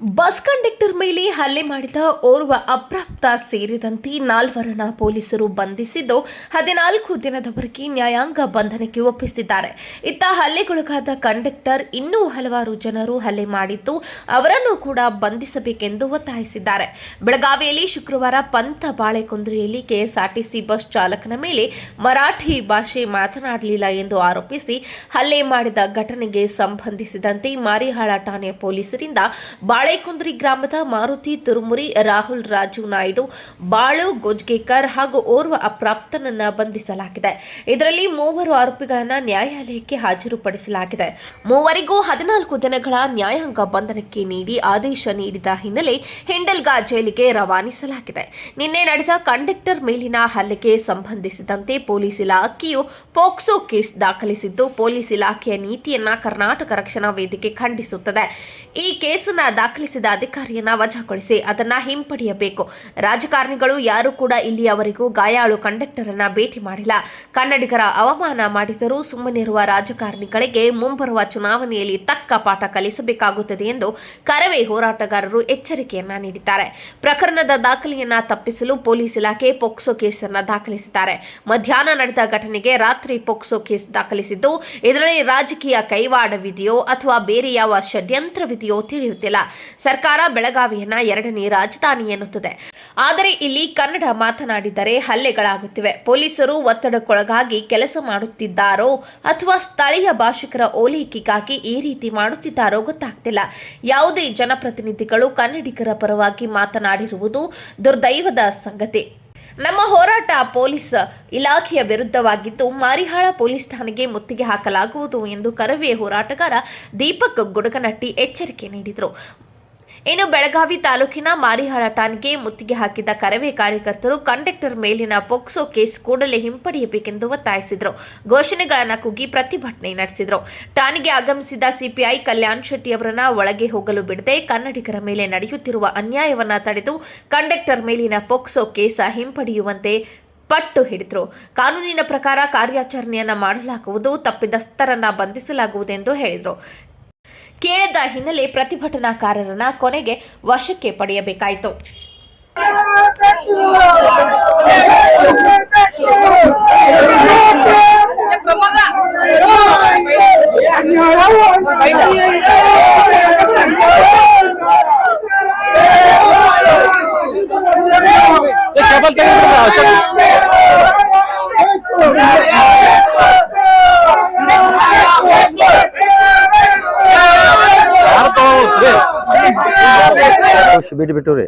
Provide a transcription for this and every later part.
Bus conductor ಮೇಲೆ ಹಲ್ಲೆ ಮಾಡಿದ ಓರ್ವ ಅಪ್ರಾಪ್ತ ಸೇರಿದಂತೆ ನಾಲ್ವರನ್ನ ಪೊಲೀಸರು ಬಂಧಿಸಿದ್ದು ಹದಿನಾಲ್ಕು ದಿನದವರೆಗೆ ನ್ಯಾಯಾಂಗ ಬಂಧನಕ್ಕೆ ಒಪ್ಪಿಸಿದ್ದಾರೆ. ಇತ್ತ ಹಲ್ಲೆಗೊಳಗಾದ ಕಂಡಕ್ಟರ್ ಇನ್ನೂ ಹಲವಾರು ಜನರು ಹಲ್ಲೆ ಮಾಡಿದ್ದು ಅವರನ್ನು ಕೂಡ ಬಂಧಿಸಬೇಕೆಂದು ಒತ್ತಾಯಿಸಿದ್ದಾರೆ. ಬೆಳಗಾವಿಯಲ್ಲಿ ಶುಕ್ರವಾರ ಪಂಥ ಬಾಳೆಕುಂದ್ರಿಯಲ್ಲಿ ಕೆಎಸ್ಆರ್ಟಿಸಿ ಬಸ್ ಚಾಲಕನ ಮೇಲೆ ಮರಾಠಿ ಭಾಷೆ ಮಾತನಾಡಲಿಲ್ಲ ಎಂದು ಆರೋಪಿಸಿ ಹಲ್ಲೆ ಮಾಡಿದ ಘಟನೆಗೆ ಸಂಬಂಧಿಸಿದಂತೆ ಮಾರಿಹಾಳ ಠಾಣೆ ಪೊಲೀಸರಿಂದ ಬಾಳೆಕುಂದ್ರಿ ಗ್ರಾಮದ ಮಾರುತಿ ತುರುಮುರಿ ರಾಹುಲ್ ರಾಜು ನಾಯ್ಡು, ಬಾಳು ಗೊಜ್ಗೇಕರ್ ಹಾಗೂ ಓರ್ವ ಅಪ್ರಾಪ್ತನನ್ನ ಬಂಧಿಸಲಾಗಿದೆ. ಇದರಲ್ಲಿ ಮೂವರು ಆರೋಪಿಗಳನ್ನ ನ್ಯಾಯಾಲಯಕ್ಕೆ ಹಾಜರುಪಡಿಸಲಾಗಿದೆ. ಮೂವರಿಗೂ ಹದಿನಾಲ್ಕು ದಿನಗಳ ನ್ಯಾಯಾಂಗ ಬಂಧನಕ್ಕೆ ನೀಡಿ ಆದೇಶ ನೀಡಿದ ಹಿನ್ನೆಲೆ ಹಿಂಡಲ್ಗಾ ಜೈಲಿಗೆ ರವಾನಿಸಲಾಗಿದೆ. ನಿನ್ನೆ ನಡೆದ ಕಂಡಕ್ಟರ್ ಮೇಲಿನ ಹಲ್ಲೆಗೆ ಸಂಬಂಧಿಸಿದಂತೆ ಪೊಲೀಸ್ ಇಲಾಖೆಯು ಪೋಕ್ಸೋ ಕೇಸ್ ದಾಖಲಿಸಿದ್ದು, ಪೊಲೀಸ್ ಇಲಾಖೆಯ ನೀತಿಯನ್ನ ಕರ್ನಾಟಕ ರಕ್ಷಣಾ ವೇದಿಕೆ ಖಂಡಿಸುತ್ತದೆ. ಈ ಕೇಸನ್ನ ಅಧಿಕಾರಿಯನ್ನ ವಜಾಗೊಳಿಸಿ ಅದನ್ನ ಹಿಂಪಡೆಯಬೇಕು. ರಾಜಕಾರಣಿಗಳು ಯಾರು ಕೂಡ ಇಲ್ಲಿಯವರೆಗೂ ಗಾಯಾಳು ಕಂಡಕ್ಟರ್ ಅನ್ನ ಭೇಟಿ ಮಾಡಿಲ್ಲ. ಕನ್ನಡಿಗರ ಅವಮಾನ ಮಾಡಿದರೂ ಸುಮ್ಮನಿರುವ ರಾಜಕಾರಣಿಗಳಿಗೆ ಮುಂಬರುವ ಚುನಾವಣೆಯಲ್ಲಿ ತಕ್ಕ ಪಾಠ ಕಲಿಸಬೇಕಾಗುತ್ತದೆ ಎಂದು ಕರವೇ ಹೋರಾಟಗಾರರು ಎಚ್ಚರಿಕೆಯನ್ನ ನೀಡಿದ್ದಾರೆ. ಪ್ರಕರಣದ ದಾಖಲೆಯನ್ನ ತಪ್ಪಿಸಲು ಪೊಲೀಸ್ ಇಲಾಖೆ ಪೋಕ್ಸೋ ಕೇಸನ್ನ ದಾಖಲಿಸಿದ್ದಾರೆ. ಮಧ್ಯಾಹ್ನ ನಡೆದ ಘಟನೆಗೆ ರಾತ್ರಿ ಪೋಕ್ಸೋ ಕೇಸ್ ದಾಖಲಿಸಿದ್ದು, ಇದರಲ್ಲಿ ರಾಜಕೀಯ ಕೈವಾಡವಿದೆಯೋ ಅಥವಾ ಬೇರೆ ಯಾವ ಷಡ್ಯಂತ್ರವಿದೆಯೋ ತಿಳಿಯುತ್ತಿಲ್ಲ. ಸರ್ಕಾರ ಬೆಳಗಾವಿಯನ್ನ ಎರಡನೇ ರಾಜಧಾನಿ ಎನ್ನುತ್ತದೆ. ಆದರೆ ಇಲ್ಲಿ ಕನ್ನಡ ಮಾತನಾಡಿದರೆ ಹಲ್ಲೆಗಳಾಗುತ್ತಿವೆ. ಪೊಲೀಸರು ಒತ್ತಡಕ್ಕೊಳಗಾಗಿ ಕೆಲಸ ಮಾಡುತ್ತಿದ್ದಾರೋ ಅಥವಾ ಸ್ಥಳೀಯ ಭಾಷಿಕರ ಓಲೈಕೆಗಾಗಿ ಈ ರೀತಿ ಮಾಡುತ್ತಿದ್ದಾರೋ ಗೊತ್ತಾಗ್ತಿಲ್ಲ. ಯಾವುದೇ ಜನಪ್ರತಿನಿಧಿಗಳು ಕನ್ನಡಿಗರ ಪರವಾಗಿ ಮಾತನಾಡಿರುವುದು ದುರ್ದೈವದ ಸಂಗತಿ. ನಮ್ಮ ಹೋರಾಟ ಪೊಲೀಸ್ ಇಲಾಖೆಯ ವಿರುದ್ಧವಾಗಿದ್ದು, ಮಾರಿಹಾಳ ಪೊಲೀಸ್ ಠಾಣೆಗೆ ಮುತ್ತಿಗೆ ಹಾಕಲಾಗುವುದು ಎಂದು ಕರವೇ ಹೋರಾಟಗಾರ ದೀಪಕ್ ಗುಡಗನಟ್ಟಿ ಎಚ್ಚರಿಕೆ ನೀಡಿದರು. ಇನ್ನು ಬೆಳಗಾವಿ ತಾಲೂಕಿನ ಮಾರಿಹಾಳ ಠಾಣೆಗೆ ಮುತ್ತಿಗೆ ಹಾಕಿದ ಕರವೇ ಕಾರ್ಯಕರ್ತರು ಕಂಡಕ್ಟರ್ ಮೇಲಿನ ಪೊಕ್ಸೋ ಕೇಸ್ ಕೂಡಲೇ ಹಿಂಪಡೆಯಬೇಕೆಂದು ಒತ್ತಾಯಿಸಿದರು. ಘೋಷಣೆಗಳನ್ನು ಕೂಗಿ ಪ್ರತಿಭಟನೆ ನಡೆಸಿದರು. ಠಾಣೆಗೆ ಆಗಮಿಸಿದ ಸಿಪಿಐ ಕಲ್ಯಾಣ್ ಶೆಟ್ಟಿ ಅವರನ್ನ ಒಳಗೆ ಹೋಗಲು ಬಿಡದೆ ಕನ್ನಡಿಗರ ಮೇಲೆ ನಡೆಯುತ್ತಿರುವ ಅನ್ಯಾಯವನ್ನ ತಡೆದು ಕಂಡಕ್ಟರ್ ಮೇಲಿನ ಪೊಕ್ಸೋ ಕೇಸ ಹಿಂಪಡೆಯುವಂತೆ ಪಟ್ಟು ಹಿಡಿದರು. ಕಾನೂನಿನ ಪ್ರಕಾರ ಕಾರ್ಯಾಚರಣೆಯನ್ನು ಮಾಡಲಾಗುವುದು, ತಪ್ಪಿತಸ್ಥರನ್ನ ಬಂಧಿಸಲಾಗುವುದೆಂದು ಹೇಳಿದರು. ಕೇಳದ ಹಿನ್ನೆಲೆ ಪ್ರತಿಭಟನಾಕಾರರನ್ನ ಕೊನೆಗೆ ವಶಕ್ಕೆ ಪಡೆಯಬೇಕಾಯಿತು. ಬಿಟ್ಟು ಬಿಟ್ಟು ರೀ.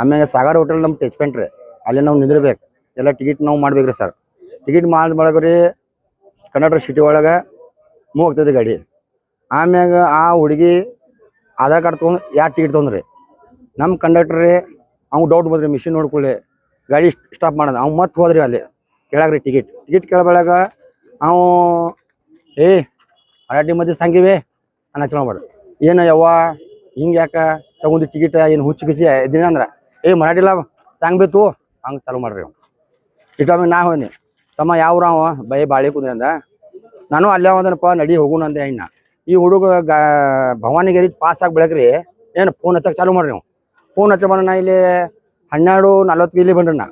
ಆಮ್ಯಾಗ ಸಾಗರ್ ಹೋಟೆಲ್ ನಮ್ಮ ಟಚ್ಮೆಂಟ್ ರೀ. ಅಲ್ಲಿ ನಾವು ನಿಂದಿರ್ಬೇಕು. ಎಲ್ಲ ಟಿಕೆಟ್ ನಾವು ಮಾಡ್ಬೇಕ್ರಿ ಸರ್ ಟಿಕೆಟ್ ಮಾಡಿದ ಬಳಗ ರೀ ಕಂಡಕ್ಟರ್ ಸಿಟಿ ಒಳಗೆ ಮೂವ್ ಹೋಗ್ತದೆ ಗಾಡಿ. ಆಮ್ಯಾಗ ಆ ಹುಡುಗಿ ಆಧಾರ್ ಕಾರ್ಡ್ ತೊಗೊಂಡು ಯಾರು ಟಿಕೆಟ್ ತೊಗೊಂಡ್ರಿ? ನಮ್ಮ ಕಂಡಕ್ಟರ್ ರೀ ಅವ್ನು ಡೌಟ್ ಬಂದ್ರಿ ಮಿಷಿನ್ ನೋಡ್ಕೊಳ್ಳಿ ಗಾಡಿ ಸ್ಟಾಪ್ ಮಾಡೋದು. ಅವ್ನು ಮತ್ತೆ ಹೋದ್ರಿ ಅಲ್ಲಿ. ಕೇಳಾಗ್ರಿ ಟಿಕೆಟ್ ಟಿಕೆಟ್ ಕೇಳಬಳಗ ಅವು ಏ ಮರಾಠಿ ಮಧ್ಯೆ ಸಂಗಿವೆ ಅನ್ನ ಚಲೋ ಏನು ಯವ್ವ, ಹಿಂಗೆ ಯಾಕ? ತಗೊಂಡು ಟಿಕೆಟ್ ಏನು ಹುಚ್ಚು ಗಿಚ್ಚಿ ಇದ್ದೀನಿ ಅಂದ್ರೆ, ಏ, ಮರಾಠಿಲ್ಲ ಸಾಂಗ್ಬೇಕು ಹಂಗೆ ಚಾಲು ಮಾಡ್ರಿ ಅವ್ನು. ಇಟ್ಟಾಗ ನಾ ಹೋದ್ನಿ. ತಮ್ಮ ಯಾವ್ರ ಅವ? ಬೈ ಬಾಳೆ ಕುದ್ರಿ ಅಂದ. ನಾನು ಅಲ್ಲೇ ಹೋದನಪ್ಪ ನಡಿ ಹೋಗೋಣ ಅಂದೆ ಇನ್ನ. ಈ ಹುಡುಗ ಗಾ, ಭವಾನಿಗಿರಿ ಪಾಸ್ ಆಗಿ ಬೆಳಗ್ರಿ ಏನು ಫೋನ್ ಹಚ್ಚಕ್ಕೆ ಚಾಲು ಮಾಡ್ರಿ ನೀವು ಫೋನ್ ಹಚ್ಚ ಬಂದ ನಾ ಇಲ್ಲಿ ಹನ್ನೆರಡು ನಲ್ವತ್ತು ಇಲ್ಲಿ ಬಂದ್ರಿ ನಾ.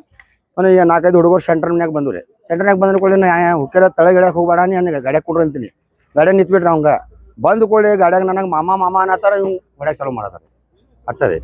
ನಾನು ಈಗ ನಾಲ್ಕೈದು ಹುಡುಗರು ಸೆಂಟರ್ನ್ಯಾಗ ಬಂದು ರೀ ಸೆಂಟರ್ನಾಗ ಬಂದ್ರೆ ಕೂಡಲೇ ನಾ ಹುಕ್ಕೆಲ್ಲ ತಳಗೆ ಇಳಕ್ಕೆ ಹೋಗ್ಬೇಡ ನೀ ನನಗೆ ಗಾಡ್ಯಾಗ ಕೊಡ್ರಿ ಅಂತೀನಿ. ಗಾಡ್ಯಾಗ ನಿಂತ್ಬಿಟ್ರಿ ಅವಂಗ. ಬಂದ ಕೂಡಲೇ ಗಾಡ್ಯಾಗ ನನಗೆ ಮಾಮ ಮಾಮ ಅನ್ನತ್ತಾರ ಇವ್ ಹೊಡ್ಯಾಗ ಚಾಲು ಮಾಡತ್ತಾರ ಅಟ್ಟ ರೀ